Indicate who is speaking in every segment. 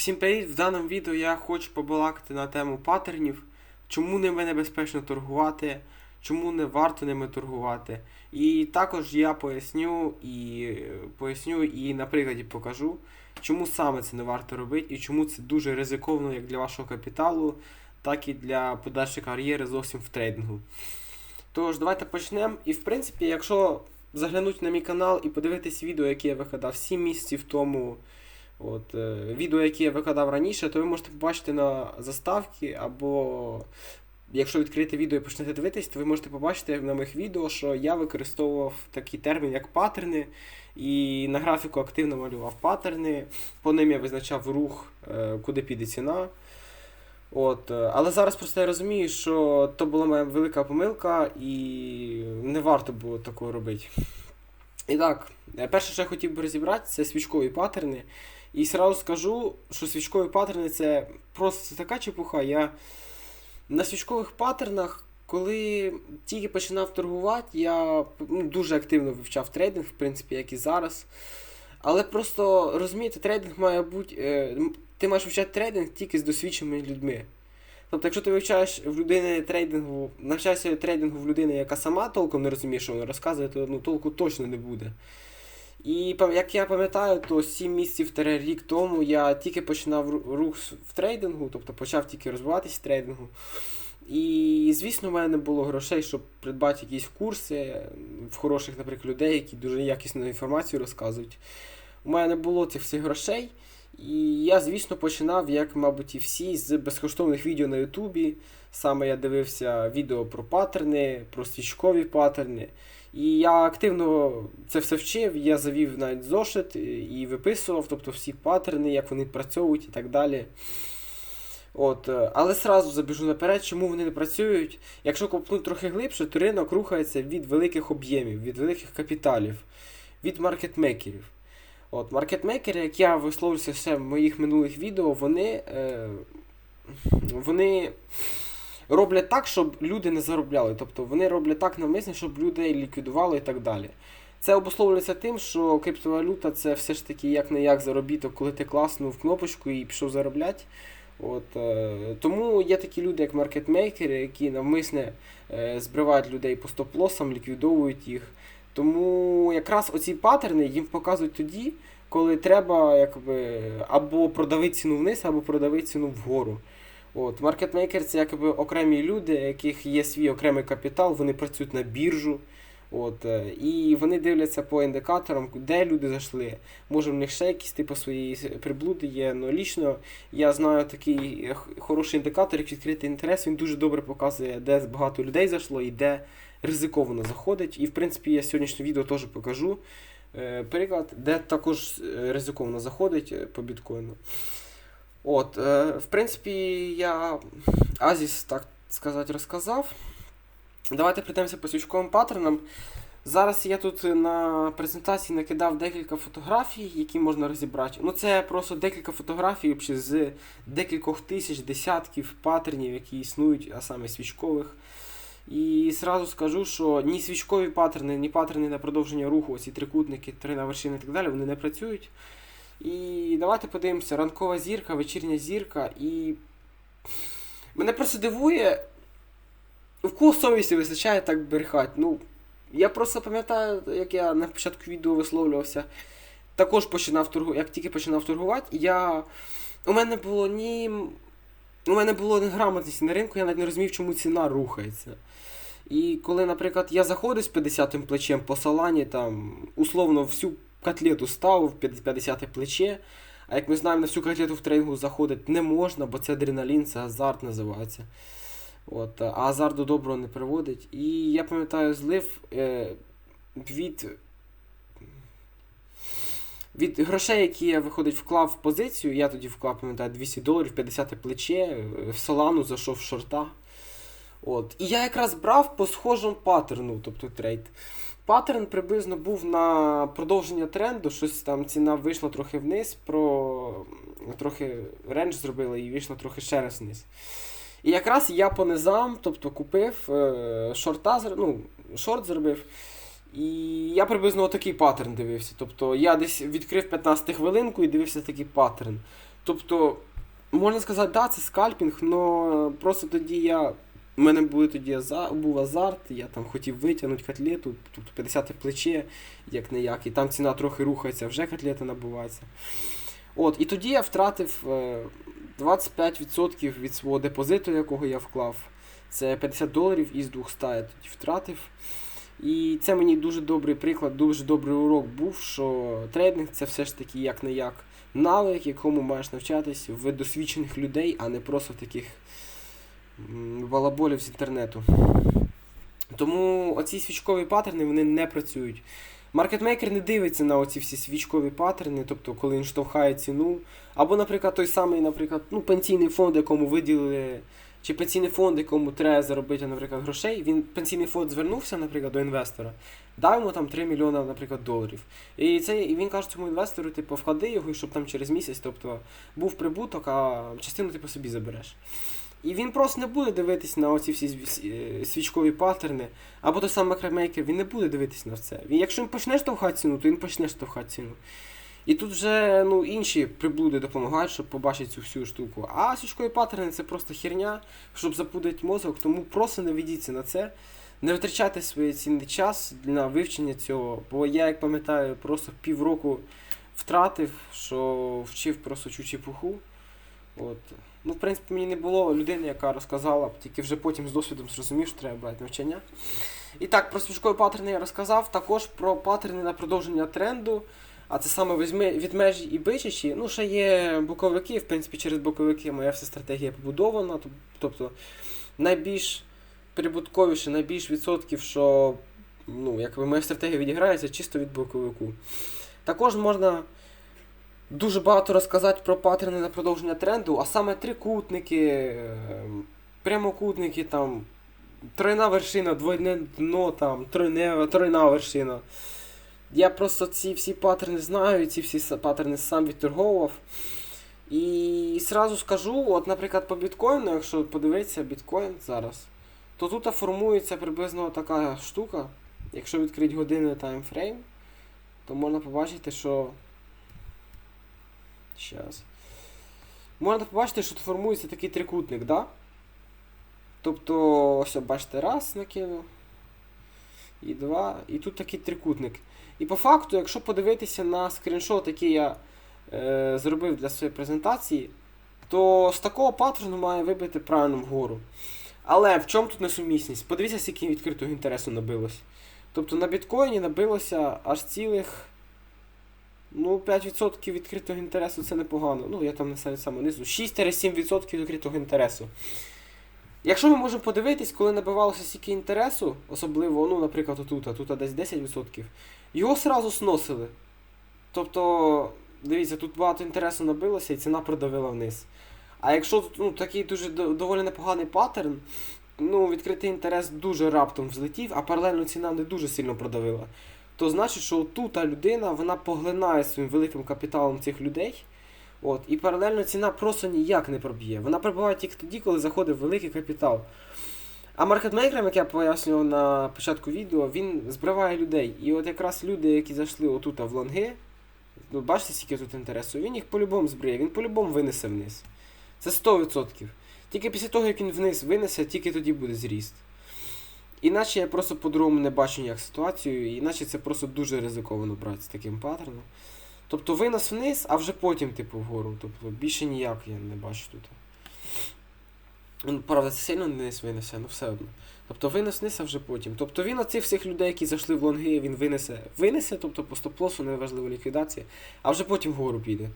Speaker 1: Всім привіт! В даному відео я хочу побалакати на тему паттернів, чому ними небезпечно торгувати, чому не варто ними торгувати. І також я поясню і поясню і на прикладі покажу, чому саме це не варто робити і чому це дуже ризиковано як для вашого капіталу, так і для подальшої кар'єри зовсім в трейдингу. Тож, давайте почнемо. І в принципі, якщо заглянути на мій канал і подивитись відео, яке я викладав 7 місяців тому. От, е, Відео, яке я викладав раніше, то ви можете побачити на заставці, або якщо відкрити відео і почнете дивитись, то ви можете побачити на моїх відео, що я використовував такий термін, як паттерни, і на графіку активно малював паттерни, по ним я визначав рух, е, куди піде ціна. От, е, Але зараз просто я розумію, що то була моя велика помилка і не варто було такого робити. І так, перше, що я хотів би розібрати, це свічкові паттерни. І сразу скажу, що свічкові паттерни це просто така чепуха. Я на свічкових паттернах, коли тільки починав торгувати, я ну, дуже активно вивчав трейдинг, в принципі, як і зараз. Але просто розумієте, трейдинг має бути. е, Ти маєш вивчати трейдинг тільки з досвідченими людьми. Тобто, якщо ти вивчаєш в людини трейдингу, навчаєшся трейдингу в людини, яка сама толком не розуміє, що вона розказує, то ну, толку точно не буде. І як я пам'ятаю, то 7 місяців рік тому я тільки починав рух в трейдингу, тобто почав тільки розвиватися в трейдингу. І, звісно, в мене не було грошей, щоб придбати якісь курси в хороших, наприклад, людей, які дуже якісну інформацію розказують. У мене не було цих всіх грошей. І я, звісно, починав, як, мабуть, і всі, з безкоштовних відео на Ютубі. Саме я дивився відео про паттерни, про свічкові паттерни. І я активно це все вчив, я завів навіть зошит і виписував, тобто всі паттерни, як вони працюють і так далі. От, е, але сразу забіжу наперед, чому вони не працюють. Якщо копнути трохи глибше, то ринок рухається від великих об'ємів, від великих капіталів, від маркетмейкерів. От, маркетмейкери, як я висловлюся ще в моїх минулих відео, вони, е, вони роблять так, щоб люди не заробляли. Тобто вони роблять так навмисно, щоб людей ліквідували і так далі. Це обусловлюється тим, що криптовалюта це все ж таки як не як заробіток, коли ти класнув кнопочку і пішов заробляти. От, е, тому є такі люди, як маркетмейкери, які навмисне е, збривають людей по стоп-лосам, ліквідовують їх. Тому якраз оці паттерни їм показують тоді, коли треба якби, або продавити ціну вниз, або продавити ціну вгору. От, маркетмейкер це якби окремі люди, у яких є свій окремий капітал, вони працюють на біржу. От, е, і вони дивляться по індикаторам, де люди зайшли. Може в них ще якісь типу свої приблуди є. Ну лічно я знаю такий хороший індикатор, як відкритий інтерес. Він дуже добре показує, де багато людей зайшло і де ризиковано заходить. І в принципі я сьогоднішнє відео теж покажу. е, Приклад, де також е, ризиковано заходить по біткоїну. От, е, в принципі, я Азіс, так сказати, розказав. Давайте прийдемося по свічковим паттернам. Зараз я тут на презентації накидав декілька фотографій, які можна розібрати. Ну, це просто декілька фотографій з декількох тисяч, десятків паттернів, які існують, а саме свічкових. І зразу скажу, що ні свічкові паттерни, ні паттерни на продовження руху, ці трикутники, три на вершини і так далі, вони не працюють. І давайте подивимося, ранкова зірка, вечірня зірка. І мене просто дивує, в кого совісті вистачає так брехати. Ну, я просто пам'ятаю, як я на початку відео висловлювався, також починав торгувати, як тільки починав торгувати, я. У мене було ні. У мене було неграмотності на ринку, я навіть не розумів, чому ціна рухається. І коли, наприклад, я заходив з 50-м плечем по салані, там, условно, всю котлету ставив 50 плече. А як ми знаємо, на всю котлету в трейнгу заходити не можна, бо це адреналін, це азарт називається. От, а азарт до доброго не приводить. І я пам'ятаю, злив е, від, від грошей, які я виходить, вклав в позицію, я тоді вклав, пам'ятаю, 200 доларів, 50 плече, е, в салану зайшов в шорта. От. І я якраз брав по схожому паттерну, тобто трейд. Паттерн приблизно був на продовження тренду, щось там ціна вийшла трохи вниз, про трохи рендж зробила і вийшла трохи ще раз вниз. І якраз я по низам, тобто купив е, шорта, ну, шорт зробив. І я приблизно отакий паттерн дивився. Тобто я десь відкрив 15 хвилинку і дивився такий паттерн. Тобто, можна сказати, да, це скальпінг, але просто тоді я. У мене були тоді був азарт, я там хотів витягнути котлету, тобто 50 плече, як не як, і там ціна трохи рухається, вже котлета набувається. От, і тоді я втратив е, 25% від свого депозиту, якого я вклав. Це 50 доларів із 200 я тоді втратив. І це мені дуже добрий приклад, дуже добрий урок був, що трейдинг це все ж таки як не як навик, якому маєш навчатись в досвідчених людей, а не просто в таких балаболів з інтернету. Тому оці свічкові паттерни вони не працюють. Маркетмейкер не дивиться на оці всі свічкові паттерни, тобто коли він штовхає ціну. Або, наприклад, той самий, наприклад, ну, пенсійний фонд, якому виділили, чи пенсійний фонд, якому треба заробити, наприклад, грошей, він пенсійний фонд звернувся, наприклад, до інвестора, дав йому там 3 мільйони, наприклад, доларів. І це, і він каже цьому інвестору, типу, вклади його, щоб там через місяць, тобто, був прибуток, а частину ти по собі забереш. І він просто не буде дивитись на оці всі е, свічкові паттерни, або той самий макромейкер, він не буде дивитись на це. Він, якщо він почне штовхати ціну, то він почне штовхати ціну. І тут вже ну, інші приблуди допомагають, щоб побачити цю всю штуку. А свічкові паттерни це просто херня, щоб запудити мозок, тому просто не ведіться на це. Не витрачайте свій цінний час на вивчення цього. Бо я, як пам'ятаю, просто півроку втратив, що вчив просто чучі пуху. От. Ну, в принципі, мені не було людини, яка розказала, б, тільки вже потім з досвідом зрозумів, що треба брати навчання. І так, про свічкові паттерни я розказав, також про паттерни на продовження тренду. А це саме візьми- відмежі і бичачі. Ну, ще є боковики, в принципі, через боковики моя вся стратегія побудована. Тобто найбільш прибутковіше, найбільш відсотків, що ну, якби моя стратегія відіграється чисто від боковику. Також можна дуже багато розказати про паттерни на продовження тренду, а саме трикутники, ем, прямокутники, там, тройна вершина, двойне дно, там, тройне, тройна вершина. Я просто ці всі паттерни знаю, ці всі паттерни сам відторговував. І сразу скажу, от, наприклад, по біткоїну, якщо подивитися біткоін зараз, то тут формується приблизно така штука. Якщо відкрити годинний таймфрейм, то можна побачити, що. Щас. Можна побачити, що формується такий трикутник, да? Тобто, ось, бачите, раз накинув. І два. І тут такий трикутник. І по факту, якщо подивитися на скріншот, який я е, зробив для своєї презентації, то з такого паттерну має вибити правильно вгору. Але в чому тут несумісність? Подивіться, скільки відкритого інтересу набилось. Тобто на біткоїні набилося аж цілих. Ну, 5% відкритого інтересу це непогано. Ну, я там на саме низу. 6-7% відкритого інтересу. Якщо ми можемо подивитись, коли набивалося стільки інтересу, особливо, ну, наприклад, отут, а тут десь 10%, його сразу сносили. Тобто, дивіться, тут багато інтересу набилося і ціна продавила вниз. А якщо тут ну, такий дуже доволі непоганий паттерн, ну, відкритий інтерес дуже раптом взлетів, а паралельно ціна не дуже сильно продавила, то значить, що тут та людина вона поглинає своїм великим капіталом цих людей. От, і паралельно ціна просто ніяк не проб'є. Вона пробиває тільки тоді, коли заходить великий капітал. А маркетмейкером, як я пояснював на початку відео, він збриває людей. І от якраз люди, які зайшли отут в лонги, ну, бачите, скільки тут інтересу, він їх по-любому збриє, він по-любому винесе вниз. Це 100%. Тільки після того, як він вниз винесе, тільки тоді буде зріст. Іначе я просто по-другому не бачу ніяк ситуацію, іначе це просто дуже ризиковано брати з таким паттерном. Тобто винос вниз, а вже потім, типу, вгору. Тобто більше ніяк я не бачу тут. Ну, правда, це сильно вниз винесе, але все одно. Тобто винос вниз, а вже потім. Тобто він оцих всіх людей, які зайшли в лонги, він винесе, винесе, тобто по стоп-лосу, неважливо ліквідація, а вже потім вгору піде.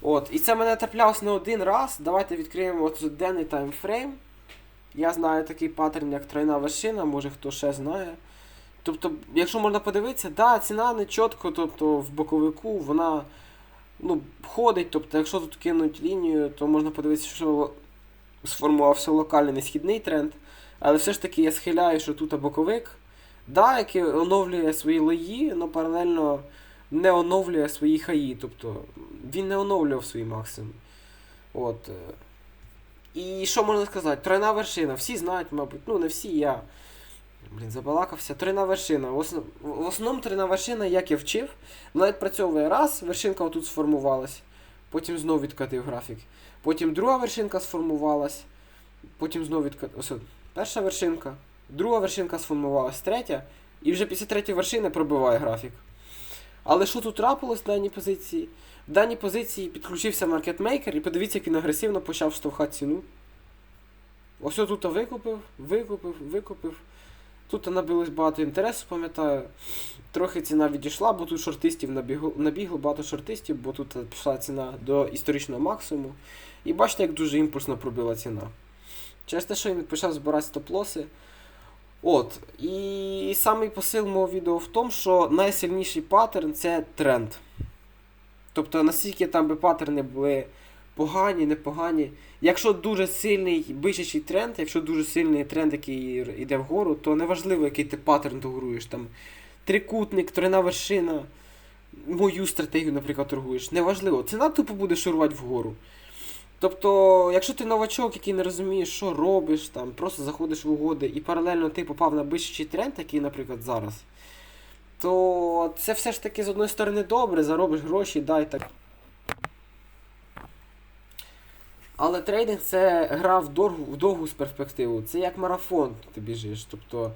Speaker 1: От, і це мене траплялось не один раз. Давайте відкриємо от денний таймфрейм. Я знаю такий паттерн, як тройна вершина, може хто ще знає. Тобто, якщо можна подивитися, да, ціна не чітко, тобто в боковику вона ну, ходить. Тобто, якщо тут кинуть лінію, то можна подивитися, що сформувався локальний несхідний тренд. Але все ж таки я схиляю, що тут боковик, да, який оновлює свої лої, але паралельно не оновлює свої хаї. Тобто він не оновлював свої максимуми. От. І що можна сказати? Тройна вершина. Всі знають, мабуть, ну не всі, я. Блін, забалакався. Тройна вершина. В основ- в основному тройна вершина, як я вчив, вона відпрацьовує раз, вершинка отут сформувалась. потім знову відкатив графік. Потім друга вершинка сформувалась, потім знову відкатив. Ось, перша вершинка, друга вершинка сформувалась, третя, і вже після третьої вершини пробиває графік. Але що тут трапилось в даній позиції? В даній позиції підключився маркетмейкер, і подивіться, як він агресивно почав штовхати ціну. Ось тут викупив, викупив, викупив. Тут набилось багато інтересу, пам'ятаю. Трохи ціна відійшла, бо тут шортистів набігло, набігло багато шортистів, бо тут пішла ціна до історичного максимуму. І бачите, як дуже імпульсно пробила ціна. Через те, що він почав збирати стоп-лоси. От. І самий посил мого відео в тому, що найсильніший паттерн це тренд. Тобто, наскільки там би паттерни були погані, непогані. Якщо дуже сильний бичачий тренд, якщо дуже сильний тренд, який йде вгору, то неважливо, який ти паттерн торгуєш. Там трикутник, тройна вершина, мою стратегію, наприклад, торгуєш. Неважливо. Ціна тупо буде шурувати вгору. Тобто, якщо ти новачок, який не розумієш, що робиш, там, просто заходиш в угоди і паралельно ти попав на бичачий тренд, який, наприклад, зараз, то це все ж таки з одної сторони добре, заробиш гроші, дай так. Але трейдинг це гра в довгу, в довгу перспективу. Це як марафон ти біжиш. Тобто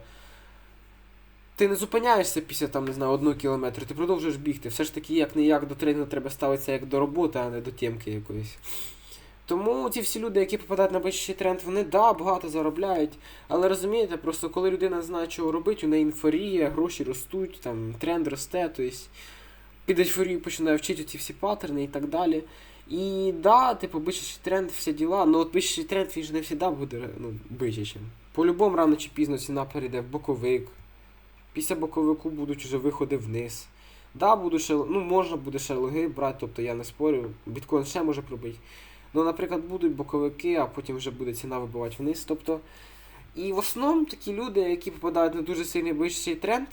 Speaker 1: ти не зупиняєшся після там, не знаю, одного кілометру, ти продовжуєш бігти. Все ж таки, як не як до трейдингу треба ставитися як до роботи, а не до тємки якоїсь. Тому ті всі люди, які попадають на вищий тренд, вони да, багато заробляють. Але розумієте, просто коли людина знає, чого робити, у неї інфорія, гроші ростуть, там тренд росте, тобто під ейфорію починає вчити ці всі паттерни і так далі. І да, типу, бичачий тренд, всі діла, але от бичачий тренд він ж не завжди буде ну, бичачим. По-любому рано чи пізно ціна перейде в боковик. Після боковику будуть вже виходи вниз. Да, буду ще, ну можна буде ще логи брати, тобто я не спорю, біткоін ще може пробити. Ну, наприклад, будуть боковики, а потім вже буде ціна вибивати вниз. Тобто, і в основному такі люди, які попадають на дуже сильний вищий тренд,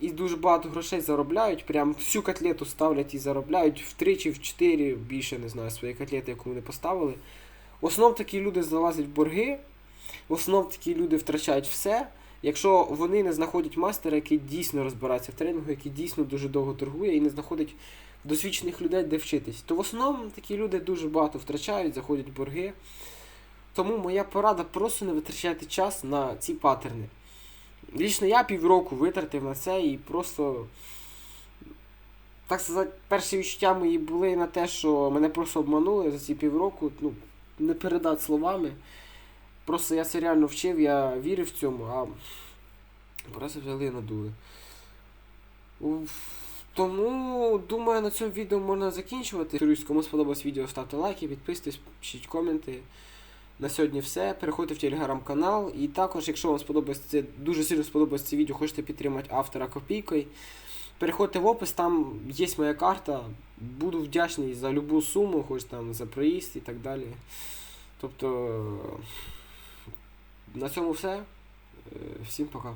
Speaker 1: і дуже багато грошей заробляють, прям всю котлету ставлять і заробляють втричі, в чотири, більше не знаю, своєї котлети, яку вони поставили. В основному такі люди залазять в борги, в основному такі люди втрачають все. Якщо вони не знаходять мастера, який дійсно розбирається в тренінгу, який дійсно дуже довго торгує і не знаходить досвідчених людей, де вчитись, то в основному такі люди дуже багато втрачають, заходять в борги. Тому моя порада просто не витрачайте час на ці паттерни. Лічно я півроку витратив на це і просто, так сказати, перші відчуття мої були на те, що мене просто обманули за ці півроку, ну, не передати словами. Просто я це реально вчив, я вірив в цьому, а просто взяли надули. Уф. Тому, думаю, на цьому відео можна закінчувати. Кому сподобалось відео, ставте лайки, підписуйтесь, пишіть коменти. На сьогодні все. Переходьте в телеграм-канал. І також, якщо вам сподобається це, дуже сильно сподобається це відео, хочете підтримати автора копійкою. Переходьте в опис, там є моя карта. Буду вдячний за любу суму, хоч там за проїзд і так далі. Тобто на цьому все. Всім пока.